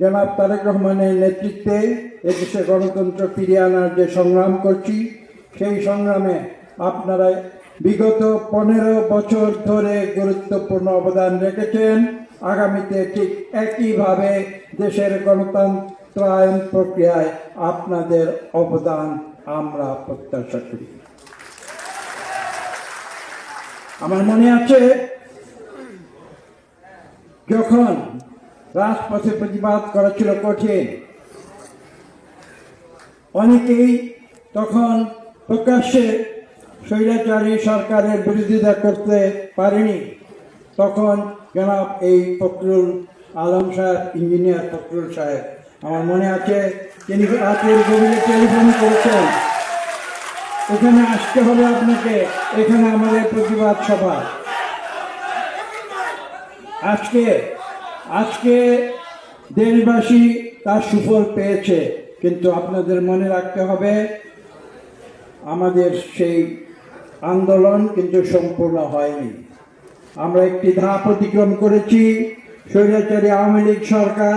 জনাব তারেক রহমানের নেতৃত্বে এদেশে গণতন্ত্র ফিরিয়ে আনার যে সংগ্রাম করছি, সেই সংগ্রামে আপনারা বিগত পনেরো বছর ধরে গুরুত্বপূর্ণ অবদান রেখেছেন। আগামীতে ঠিক একইভাবে দেশের গণতন্ত্রায়ন প্রক্রিয়ায় আপনাদের অবদান আমরা প্রত্যাশা করি। আমার মনে আছে, যখন রাজপথে প্রতিবাদ করা ছিল কঠিন। অনেকেই তখন প্রকাশ্যে স্বৈরাচারী সরকারের বিরোধিতা করতে পারেনি। তখন জনাব এই ফখরুল আলম সাহেব, ইঞ্জিনিয়ার ফখরুল সাহেব, আমার মনে আছে, তিনি রাতের গভীরে টেলিফোন করেছেন। এখানে আসতে হবে আপনাকে, এখানে আমাদের প্রতিবাদ সভা। আজকে আজকে দেশবাসী তার সুফল পেয়েছে, কিন্তু আপনাদের মনে রাখতে হবে, আমাদের সেই আন্দোলন কিন্তু সম্পূর্ণ হয়নি। আমরা একটি ধাপ অতিক্রম করেছি, স্বৈরাচারী আওয়ামী লীগ সরকার